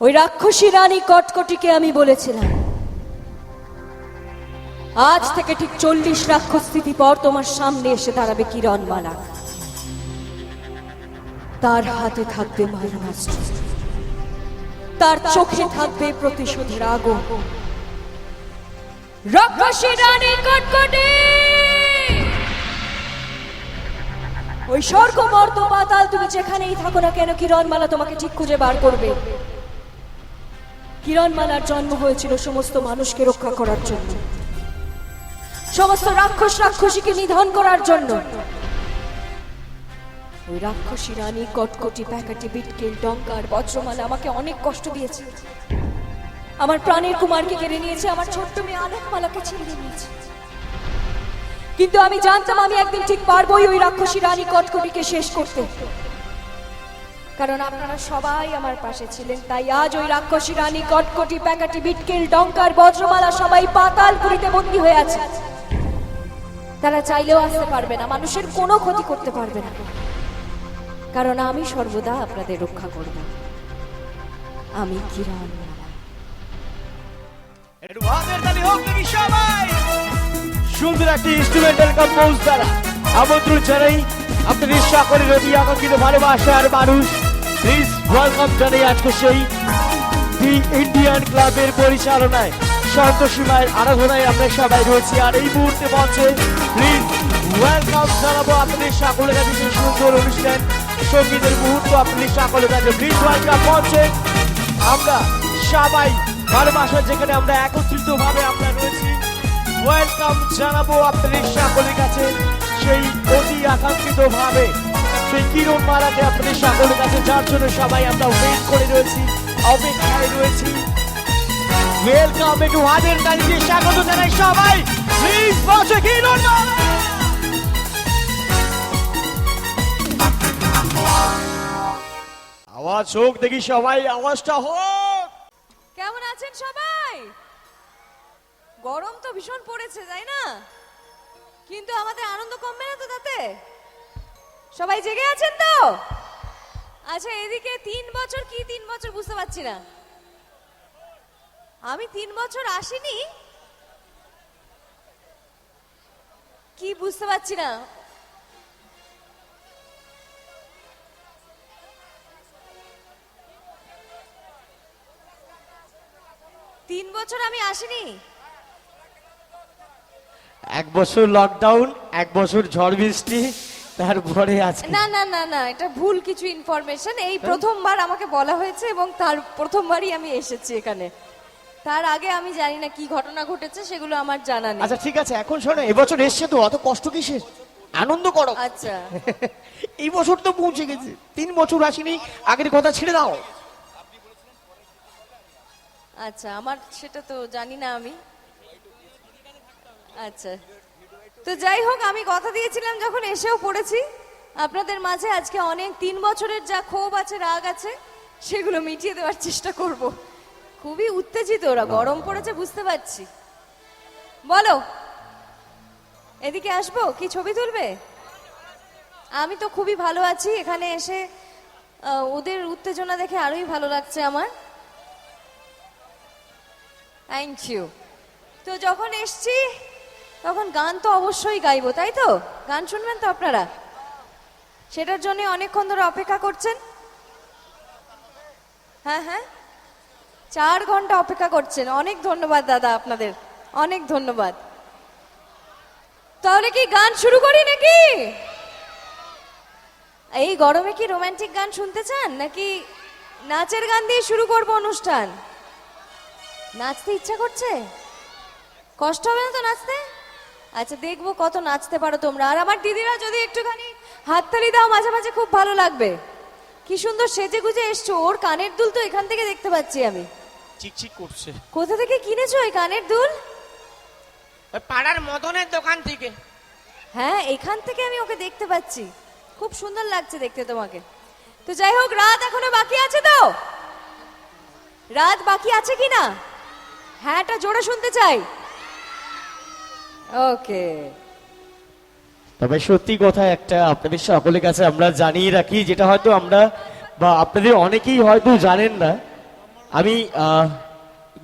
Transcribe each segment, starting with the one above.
ওই রাক্ষসী রানী কটকটিকে আমি বলেছিলাম, আজ থেকে ঠিক চল্লিশ রাক্ষস স্থিতি পর তোমার সামনে এসে দাঁড়াবে কিরণ মালাক তার হাতে থাকবে মারণাস্ত্র। তার চোখে থাকবে প্রতিশোধের আগুন। রাক্ষসী রানী কটকটি! ওই স্বর্গ মর্ত পাতাল তুমি যেখানেই থাকো না কেন কিরণমালা তোমাকে ঠিক খুঁজে বার করবে? কিরণমালার জন্ম হয়েছিল সমস্ত মানুষকে রক্ষা করার জন্য। সমস্ত রাক্ষস রাক্ষসীকে নিধন করার জন্য। ওই রাক্ষসী রানী কটকটি প্যাকাটি বিটকেল, ডঙ্কার, বজ্রমালা আমাকে অনেক কষ্ট দিয়েছে। আমার প্রাণের কুমারকে কেড়ে নিয়েছে, আমার ছোট্ট মেয়ে আলোকমালাকে ছিনিয়ে নিয়েছে। কিন্তু আমি জানতাম আমি একদিন ঠিক পারবোই ওই রাক্ষসী রানী কটকটিকে শেষ করতে। কারণ আপনারা সবাই আমার পাশে ছিলেন। তাই আজ ওই রাক্ষসী রানী কটকটি, প্যাকাটি, বিটকেল, ডঙ্কার, বজ্রমালা সবাই পাতাল পুরীতে বন্দী হয়ে আছে। তারা চাইলেও আসতে পারবে না, মানুষের কোনো ক্ষতি করতে পারবে না। কারণ আমি সর্বদা আপনাদের রক্ষা করব। আমি কিরণ সুন্দর একটি ইনস্ট্রুমেন্টাল কম্পোজ দ্বারা আমন্ত্রণ জানাই আপনাদের সকলের অতি আকাঙ্ক্ষিত ভালোবাসার মানুষ। প্লিজ ওয়েলকাম জানাই আজকে সেই দি ইন্ডিয়ান ক্লাবের পরিচালনায় সন্তোষী মায়ের আরাধনায় আমরা সবাই রয়েছি। আর এই মুহূর্তে মঞ্চে প্লিজ ওয়েলকাম জানাব আপনাদের সকলের কাছে সেই সুন্দর অনুষ্ঠান। সঙ্গীতের মুহূর্ত আপনাদের সকলের কাছে। প্লিজ ওয়েলকাম মঞ্চে আমরা সবাই ভালোবাসা, যেখানে আমরা একত্রিত ভাবে আমরা রয়েছি। ওয়েলকাম জানাব আপনাদের সকলের কাছে সেই অতি আকাঙ্ক্ষিত ভাবে সেই কিরণ মালাকে আপনাদের সকলের কাছে যার জন্য সবাই আমরা ওয়েট করে রয়েছি, অপেক্ষায় রয়েছি। ওয়েলকাম একটু হাতের তালি স্বাগত জানাই সবাই। প্লিজ বসে কিরণ আওয়াজ হোক, দেখি সবাই আওয়াজটা হোক। কেমন আছেন সবাই? গরম তো ভীষণ পড়েছে, তাই না? কিন্তু আমাদের আনন্দ কমবে না তো তাতে? সবাই জেগে আছেন তো? আচ্ছা এদিকে তিন বছর কি তিন বছর বুঝতে পারছি না। আমি তিন বছর আসিনি। কি বুঝতে পারছি না। তিন বছর আমি আসিনি। এক বছর লকডাউন এক বছর ঝড় বৃষ্টি। তারপরে আজকে না না না না এটা ভুল কিছু ইনফরমেশন এই প্রথমবার আমাকে বলা হয়েছে এবং তার প্রথমবারই আমি এসেছি এখানে। তার আগে আমি জানি না কি ঘটনা ঘটেছে সেগুলো আমার জানা নেই। আচ্ছা ঠিক আছে এখন শোনো এবছর এসছে তো অত কষ্ট কিসের? আনন্দ করো। আচ্ছা। এই বছর তো পৌঁছে গেছে তিন বছর আসিনি আগের কথা ছেড়ে দাও। আচ্ছা আমার সেটা তো জানি না আমি। আচ্ছা। তো যাই হোক আমি কথা দিয়েছিলাম যখন এসেও পড়েছি। আপনাদের মাঝে আজকে অনেক তিন বছরের যা ক্ষোভ আছে রাগ আছে সেগুলো মিটিয়ে দেওয়ার চেষ্টা করব। খুবই উত্তেজিত ওরা গরম পড়েছে বুঝতে পারছি। বলো এদিকে আসব? কি ছবি তুলবে? আমি তো খুবই ভালো আছি এখানে এসে ওদের উত্তেজনা দেখে আরোই ভালো লাগছে আমার। থ্যাংক ইউ তো যখন এসছি তখন গান তো অবশ্যই গাইবো, তাই তো? গান শুনবেন তো আপনারা? সেটার জন্য অনেকক্ষণ ধরে অপেক্ষা করছেন? হ্যাঁ হ্যাঁ? চার ঘণ্টা অপেক্ষা করছেন। অনেক ধন্যবাদ দাদা আপনাদের। অনেক ধন্যবাদ। তাহলে কি গান শুরু করি নাকি? এই গরমে কি রোমান্টিক গান শুনতে চান, নাকি নাচের গান দিয়ে শুরু করব অনুষ্ঠান? নাচতে ইচ্ছা করছে? কষ্ট হবে না তো নাচতে? আচ্ছা দেখব কত নাচতে পারো তোমরা। আর আমার দিদিরা যদি একটুখানি হাততালি দাও মাঝে মাঝে খুব ভালো লাগবে। কি সুন্দর সেজে গুজে এসছো। ওর কানের দুল তো এখান থেকে দেখতে পাচ্ছি আমি। চিকচিক করছে। কোথা থেকে কিনেছো এই কানের দুল? পাড়ার মদনের দোকান থেকে। হ্যাঁ এখান থেকে আমি ওকে দেখতে পাচ্ছি। খুব সুন্দর লাগছে দেখতে তোমাকে। তো যাই হোক রাত এখনও বাকি আছে তো? রাত বাকি আছে কি না হ্যাঁটা জোরে শুনতে চাই। ওকে তবে সত্যি কথা একটা আপনাদের সকলের কাছে আমরা জানিয়ে রাখি যেটা হয়তো আমরা বা আপনাদের অনেকেই হয়তো জানেন না। আমি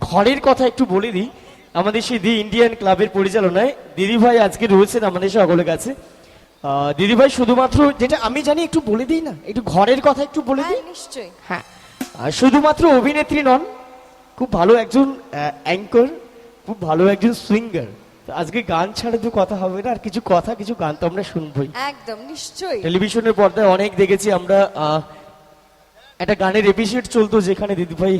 ঘরের কথা একটু বলে দিই। আমাদের সেই দি ইন্ডিয়ান ক্লাবের পরিচালনায় দিদিভাই আজকে রয়েছেন আমাদের সকলের কাছে। আহ, দিদিভাই শুধুমাত্র যেটা আমি জানি একটু বলে দিই না একটু ঘরের কথা একটু বলে দিই। হ্যাঁ নিশ্চয়ই। হ্যাঁ আর শুধুমাত্র অভিনেত্রী নন খুব ভালো একজন অ্যাঙ্কর খুব ভালো একজন আজকে গান ছাড়া তো কথা হবে না আর কিছু কথা কিছু গান তো আমরা শুনবই। একদম নিশ্চয়ই। টেলিভিশনের পর্দায় অনেক দেখেছি আমরা একটা গানের এপিসোড চলতো যেখানে দিদিভাই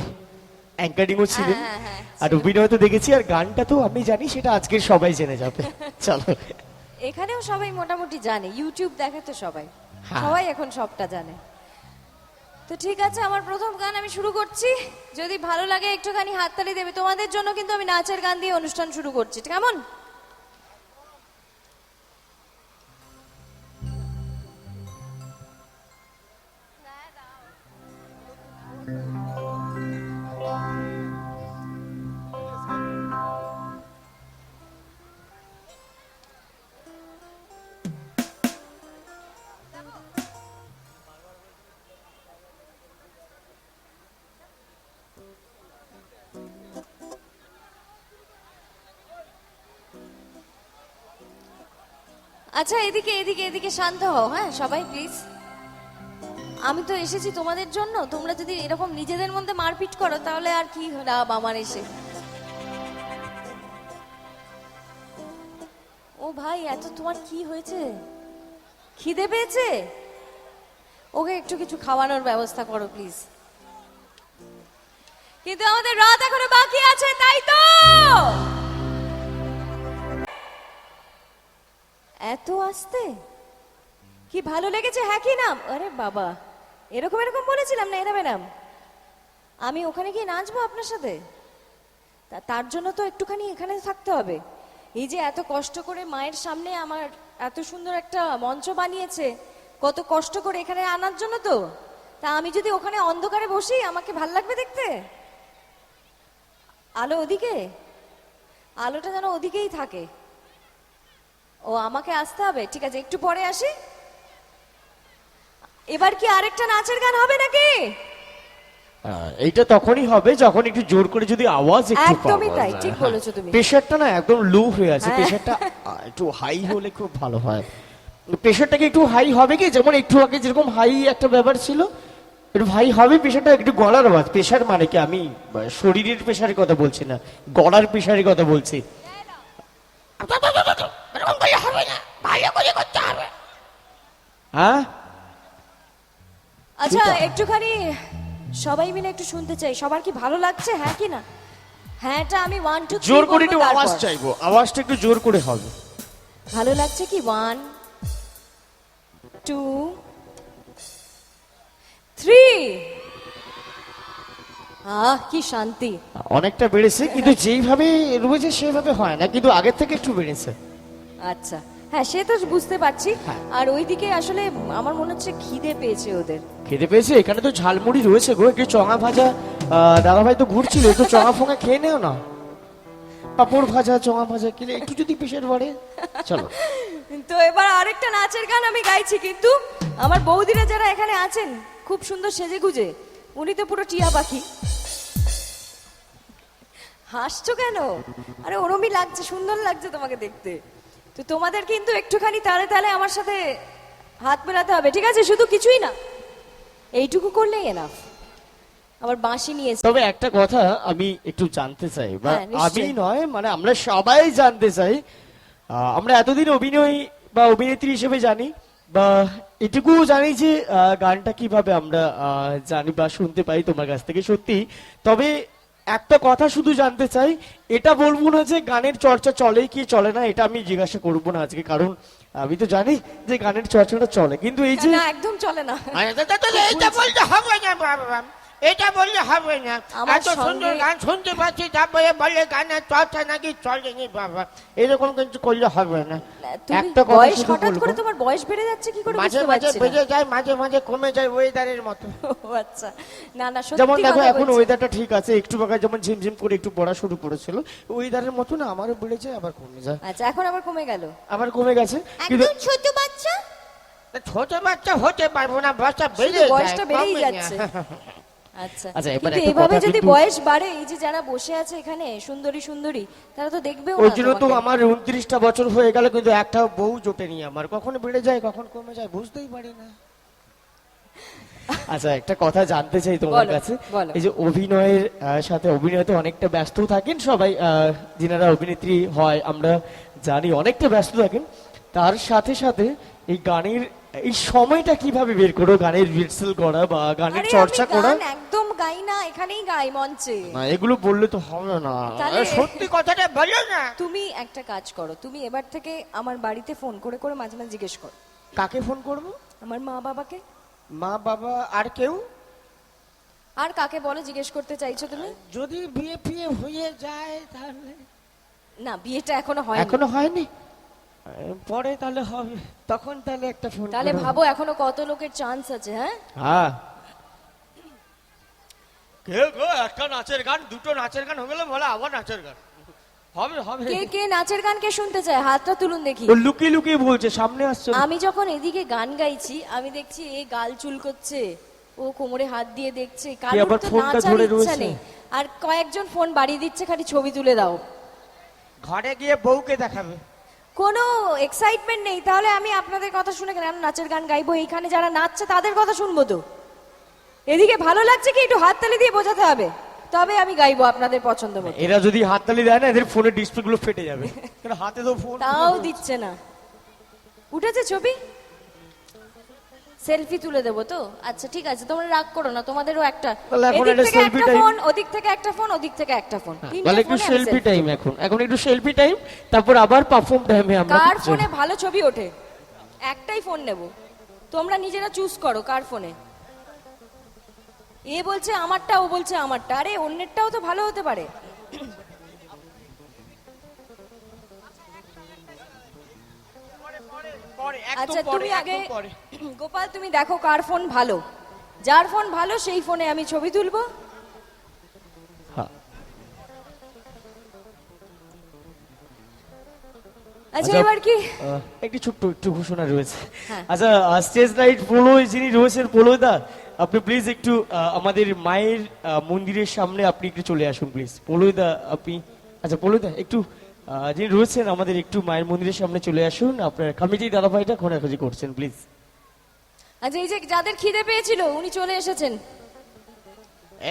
অ্যাঙ্কারিংও ছিলেন। হ্যাঁ, হ্যাঁ, আর অভিনয় তো দেখেছি আর গানটা তো আমি জানি সেটা আজকের সবাই জেনে যাবে। চলো। এখানেও সবাই মোটামুটি জানে ইউটিউব দেখে তো সবাই। হ্যাঁ। সবাই এখন সবটা জানে। তো ঠিক আছে আমার প্রথম গান আমি শুরু করছি। যদি ভালো লাগে একটুখানি হাততালি দেবে। তোমাদের জন্য কিন্তু আমি নাচের গান দিয়ে অনুষ্ঠান শুরু করছি। কেমন? আচ্ছা এদিকে এদিকে এদিকে শান্ত হও হ্যাঁ সবাই প্লিজ আমি তো এসেছি তোমাদের জন্য, তোমরা যদি এরকম নিজেদের মধ্যে মারপিট করো, তাহলে আর কি লাভ আমার এসে? ও ভাই, এত তোমার কি হয়েছে? খিদে পেয়েছে? ওকে একটু কিছু খাওয়ানোর ব্যবস্থা করো প্লিজ কিন্তু আমাদের রাত এখনও বাকি আছে, তাই তো! এত আসতে? কি ভালো লেগেছে হ্যাঁ কি নাম? আরে বাবা, এরকম এরকম বলেছিলাম না এরা ম্যাডাম আমি ওখানে গিয়ে নাচবো আপনার সাথে? তা- তার জন্য তো একটুখানি এখানে থাকতে হবে। এই যে এত কষ্ট করে মায়ের সামনে আমার এত সুন্দর একটা মঞ্চ বানিয়েছে, কত কষ্ট করে এখানে আনার জন্য তো। তা আমি যদি ওখানে অন্ধকারে বসি, আমাকে ভালো লাগবে দেখতে? আলো ওদিকে? আলোটা যেন ওদিকেই থাকে। ও আমাকে আসতে হবে? ঠিক আছে একটু পরে আসি। এবার কি আরেকটা নাচের গান হবে নাকি? এইটা তখনই হবে যখন একটু জোর করে যদি আওয়াজ একটু একদমই তাই, ঠিক হ্যাঁ। বলেছ তুমি। প্রেশারটা না একদম লো হয়ে আছে হ্যাঁ। প্রেশারটা একটু হাই হলে খুব ভালো হয়। প্রেশারটাকে একটু হাই হবে কি? যেমন একটু আগে যেরকম হাই একটা ব্যাপার ছিল একটু হাই হবে প্রেশারটা একটু গলার আওয়াজ। প্রেশার মানে কি? আমি শরীরের প্রেশারের কথা বলছি না গলার প্রেশারের কথা বলছি। হ্যাঁ? আচ্ছা একটুখানি সবাই মিলে একটু শুনতে চাই। সবার কি ভালো লাগছে হ্যাঁ কি না? হ্যাঁটা আমি ওয়ান টু জোর করে একটু আওয়াজ চাইব। আওয়াজটা একটু জোর করে হবে। ভালো লাগছে কি? ওয়ান টু থ্রি আহ কি শান্তি। অনেকটা বেড়েছে কিন্তু যেইভাবে রয়েছে সেভাবে হয় না। কিন্তু আগের থেকে একটু বেড়েছে। আচ্ছা। হ্যাঁ সে তো বুঝতে পারছি। হ্যাঁ। আর ওইদিকে আসলে আমার মনে হচ্ছে খিদে পেয়েছে ওদের। খিদে পেয়েছে? এখানে তো ঝালমুড়ি রয়েছে গো। একটু চঙা ভাজা আহ, দাদাভাই তো ঘুরছিল একটু চঙা ফোঙা খেয়ে নেও না। পাপড় ভাজা চঙা ভাজা খেলে একটু যদি পেশের বাড়ে। চলো। তো এবার আরেকটা নাচের গান আমি গাইছি কিন্তু আমার বৌদিরা যারা এখানে আছেন খুব সুন্দর সেজে গুজে উনি তো পুরো টিয়া পাখি। হাসছো কেন? আরে ওরমই লাগছে সুন্দর লাগছে তোমাকে দেখতে। তো তোমাদের কিন্তু একটুখানি তালে তালে আমার সাথে হাত মেলাতে হবে ঠিক আছে? শুধু কিছুই না। এইটুকু করলেই এনাফ আবার বাঁশি নিয়ে তবে একটা কথা আমি একটু জানতে চাই হ্যাঁ। আমি নয় মানে আমরা সবাই জানতে চাই আমরা এতদিন অভিনয় বা অভিনেত্রী হিসেবে জানি বা এটুকু জানি যে গানটা কীভাবে আমরা আহ, জানি বা শুনতে পাই তোমার কাছ থেকে সত্যি। তবে একটা কথা শুধু জানতে চাই এটা বলব না যে গানের চর্চা চলে কি চলে না এটা আমি জিজ্ঞাসা করব না আজকে কারণ আমি তো জানি যে গানের চর্চাটা চলে কিন্তু এই যে একদম চলে না। এটা বললে হবে না। এত সুন্দর গান শুনতে পাচ্ছি তারপরে বলে গানের চর্চা নাকি চলেনি বাবা। এরকম কিন্তু করলে হবে না। একটা বয়স হঠাৎ করে তোমার বয়স বেড়ে যাচ্ছে কি করে মাঝে মাঝে। বেজে যায় মাঝে মাঝে কমে যায় ওয়েদারের মতো। আচ্ছা। না না সত্যি যেমন দেখো এখন ওয়েদারটা ঠিক আছে একটু বাগায় যেমন ঝিমঝিম করে একটু পড়া শুরু করেছিল। ওয়েদারের মতো না আমারও বেড়ে যায় আবার কমে যায়। আচ্ছা এখন আবার কমে গেল? আবার কমে গেছে কিন্তু ছোট বাচ্চা? ছোট বাচ্চা হতে পারব না বাচ্চা বেড়ে যায় বয়সটা বেড়েই যাচ্ছে। আচ্ছা। আচ্ছা, এবার কিন্তু একটা যদি বয়স বাড়ে এই যে যারা বসে আছে এখানে সুন্দরী সুন্দরী তারা তো দেখবেও ওই জন্য তো আমার উনত্রিশটা বছর হয়ে গেল কিন্তু একটা বউ জোটেনি আমার। কখন বেড়ে যায় কখন কমে যায় বুঝতেই পারি না। আচ্ছা একটা কথা জানতে চাই তোমার কাছে। এই যে অভিনয়ের সাথে অভিনয়তে অনেকটা ব্যস্ত থাকেন সবাই যিনারা অভিনেত্রী হয় আমরা জানি অনেকটা ব্যস্ত থাকেন। তার সাথে সাথে এই গানের এই সময়টা কীভাবে বের করো? গানের রিহার্সাল করা বা গানের চর্চা করা? গাই না এখানেই গাই মঞ্চে। না এগুলো বললে তো হবে না। তাহলে সত্যি কথাটা বলো না। তুমি একটা কাজ করো তুমি এবার থেকে আমার বাড়িতে ফোন করে করে মাঝে মাঝে জিজ্ঞেস করো। কাকে ফোন করব? আমার মা বাবাকে। মা বাবা আর কেউ? আর কাকে বলো জিজ্ঞেস করতে চাইছো তুমি? যদি বিয়ে ফিয়ে হয়ে যায় তাহলে? না বিয়েটা এখনও হয় এখনও হয়নি? আহ, পরে তাহলে হবে। তখন তাহলে একটা ফোন তাহলে করব। ভাবো এখনও কত লোকের চান্স আছে হ্যাঁ? হ্যাঁ। কে গো একটা নাচের গান দুটো নাচের গান হয়ে গেলে বলে আবার নাচের গান। হবে হবে। কে কে নাচের গান কে শুনতে চায়? হাতটা তুলুন দেখি। ও লুকিয়ে লুকিয়ে বলছে সামনে আসছে। আমি যখন এদিকে গান গাইছি আমি দেখছি এ গাল চুল করছে ও কোমরে হাত দিয়ে দেখছে কারোর আবার তো ফোনটা নাচার ইচ্ছা নেই। আর কয়েকজন ফোন বাড়িয়ে দিচ্ছে খালি ছবি তুলে দাও। ঘরে গিয়ে বউকে দেখাবে। কোনো এক্সাইটমেন্ট নেই। তাহলে আমি আপনাদের কথা শুনে কেন নাচের গান গাইবো এইখানে যারা নাচছে তাদের কথা শুনব তো? এদিকে ভালো লাগছে কি একটু হাততালি দিয়ে বোঝাতে হবে? তবে আমি গাইবো আপনাদের পছন্দ মতো। এরা যদি হাততালি দেয় না এদের ফোনের ডিসপ্লে গুলো ফেটে যাবে। কারণ হাতে তো ফোন তাও দিচ্ছে না। উঠেছে ছবি? সেলফি তুলে দেবো তো? আচ্ছা ঠিক আছে তোমরা রাগ করো না তোমাদেরও একটা। এদিক থেকে একটা ফোন ওদিক থেকে একটা ফোন ওদিক থেকে একটা ফোন। তিনটে তাহলে একটু সেলফি টাইম এখন। এখন একটু সেলফি টাইম তারপর আবার পারফর্ম টাইমে আমরা কার। ফোনে ভালো ছবি ওঠে? একটাই ফোন নেব। তোমরা নিজেরা চুজ করো কার ফোনে। এ বলছে আমারটা ও বলছে আমারটা। আরে অন্যেরটাও তো ভালো হতে পারে। আচ্ছা তুমি আগে গোপাল তুমি দেখো কার ফোন ভালো। যার ফোন ভালো সেই ফোনে আমি ছবি তুলবো। হ্যাঁ। আচ্ছা আচ্ছা, এবার কি? একটি ছোট্ট একটু ঘোষণা রয়েছে। হ্যাঁ। আচ্ছা স্টেজ লাইট পোলো যিনি রয়েছেন পোলোদা আপনি প্লিজ একটু আমাদের মায়ের মন্দিরের সামনে আপনি একটু চলে আসুন প্লিজ পোলোদা আপনি আচ্ছা পোলোদা একটু যিনি রয়েছেন আমাদের একটু মায়ের মন্দিরের সামনে চলে আসুন। আপনার কমিটি দাদাভাইটা খোঁজাখুঁজি করছেন প্লিজ আচ্ছা এই যে যাদের খিদে পেয়েছিল উনি চলে এসেছেন।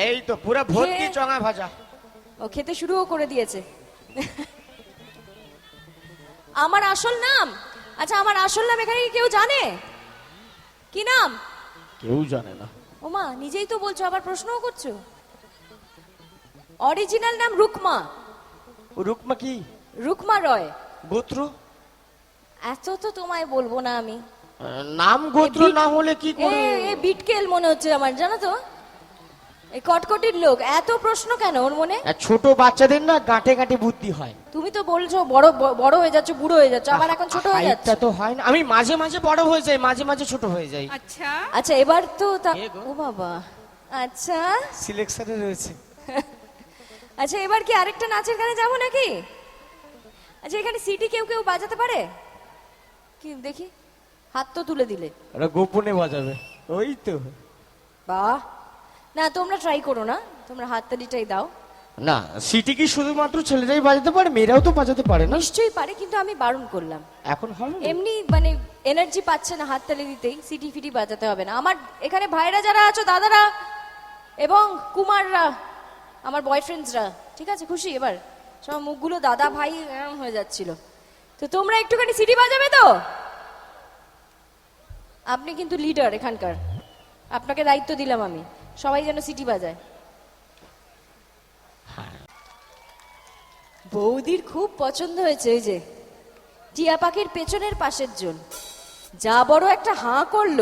এই তো পুরো ভর্তি চঙা ভাজা। ও খেতে শুরুও করে দিয়েছে। আমার আসল নাম? আচ্ছা আমার আসল নাম এখানে কেউ জানে? কি নাম? কেউ জানে না। ওমা নিজেই তো বলছো আবার প্রশ্নও করছ? অরিজিনাল নাম রুকমা। ও রুকমা কি? রুকমা রয়। গোত্র? এত তো তোমায় বলব না আমি। নাম গোত্র না হলে কি করে? এ বিটকেল মনে হচ্ছে আমার জানো তো? এই কটকটির লোক এত প্রশ্ন কেন ওর মনে? ছোট বাচ্চাদের না গাঁটে গাঁটে বুদ্ধি হয়। তুমি তো বলছো বড় বড় হয়ে যাচ্ছ বুড়ো হয়ে যাচ্ছ আবার এখন ছোট হয়ে যাচ্ছে। তো হয় না। আমি মাঝে মাঝে বড় হয়ে যাই মাঝে মাঝে ছোট হয়ে যাই। আচ্ছা। আচ্ছা এবার তো? ও বাবা। আচ্ছা। সিলেকশনে রয়েছে। আচ্ছা এবার কি আরেকটা নাচের গানে যাব নাকি? আচ্ছা এখানে সিটি কেউ কেউ বাজাতে পারে? কি দেখি। হাত তো তুলে দিলে। ওরা গোপনে বাজাবে। ওই তো। বাহ। না তোমরা ট্রাই করো না। তোমরা হাততালিটাই দাও। না সিটি কি শুধুমাত্র ছেলেরাই বাজাতে পারে? মেয়েরাও তো বাজাতে পারে না। নিশ্চয়ই পারে কিন্তু আমি বারণ করলাম। এখন হবে না? এমনি মানে এনার্জি পাচ্ছে না হাততালি দিতেই সিটি ফিটি বাজাতে হবে না। আমার এখানে ভাইরা যারা আছো দাদারা এবং কুমাররা আমার বয়ফ্রেন্ডসরা ঠিক আছে খুশি? এবার সব মুখগুলো দাদা ভাই এরম হয়ে যাচ্ছিল। তো তোমরা একটুখানি সিটি বাজাবে তো? আপনি কিন্তু লিডার এখানকার। আপনাকে দায়িত্ব দিলাম আমি। সবাই যেন সিটি বাজায়। বৌদির খুব পছন্দ হয়েছে এই যে, টিয়া পাখির পেছনের পাশের জন। যা বড় একটা হাঁ করল।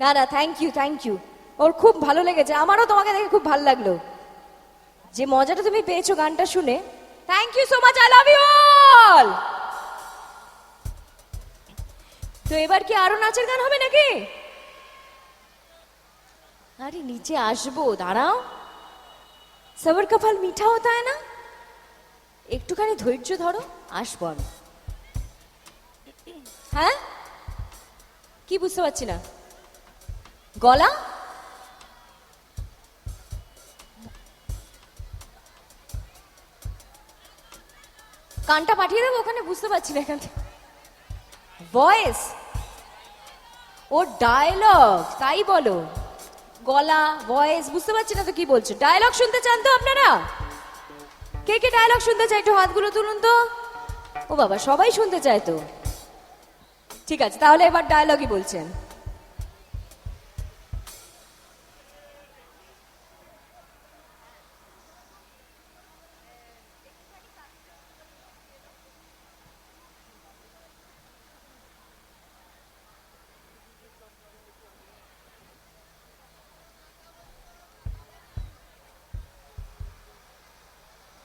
না না থ্যাংক ইউ থ্যাংক ইউ ওর খুব ভালো লেগেছে, আমারও তোমাকে দেখে খুব ভালো লাগল। যে মজাটা তুমি পেয়েছ গানটা শুনে thank you so much I love you all তো এবার কি আরও নাচের গান হবে নাকি? আরে, নিচে আসব, দাঁড়াও। সবার কপাল মিঠা হতা না? একটুখানি ধৈর্য ধরো, আসব আমি। হ্যাঁ? কি বুঝতে পারছি না? গলা? কানটা পাঠিয়ে দেবো ওখানে? বুঝতে পারছি না এখান। থেকে ভয়েস ও ডায়লগ তাই বলো। গলা ভয়েস বুঝতে পারছি না তো কি বলছো। ডায়লগ শুনতে চান তো আপনারা? কে কে ডায়লগ শুনতে চায় একটু হাতগুলো তুলুন তো। ও বাবা, সবাই শুনতে চায় তো। ঠিক আছে, তাহলে এবার ডায়লগই বলছেন।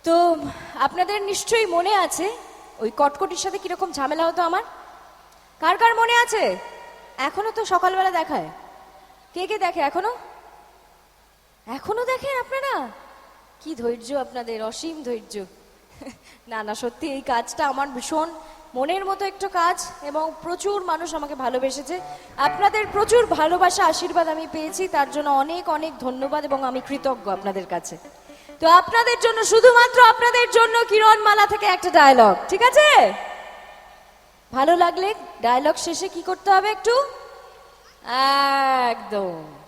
তো আপনাদের নিশ্চয়ই মনে আছে, ওই কটকটির সাথে কীরকম ঝামেলা হতো আমার? কার কার মনে আছে? এখনও তো সকালবেলা দেখায়। কে কে দেখে এখনও? এখনও দেখেন আপনারা? কি ধৈর্য আপনাদের, অসীম ধৈর্য। না না, সত্যি এই কাজটা আমার ভীষণ মনের মতো একটু কাজ এবং প্রচুর মানুষ আমাকে ভালোবেসেছে। আপনাদের প্রচুর ভালোবাসা, আশীর্বাদ আমি পেয়েছি, তার জন্য অনেক অনেক ধন্যবাদ এবং আমি কৃতজ্ঞ আপনাদের কাছে। তো আপনাদের জন্য, শুধুমাত্র আপনাদের জন্য কিরণ মালা থেকে একটা ডায়লগ ঠিক আছে? ভালো লাগলে ডায়লগ শেষে কি করতে হবে একটু? একদম।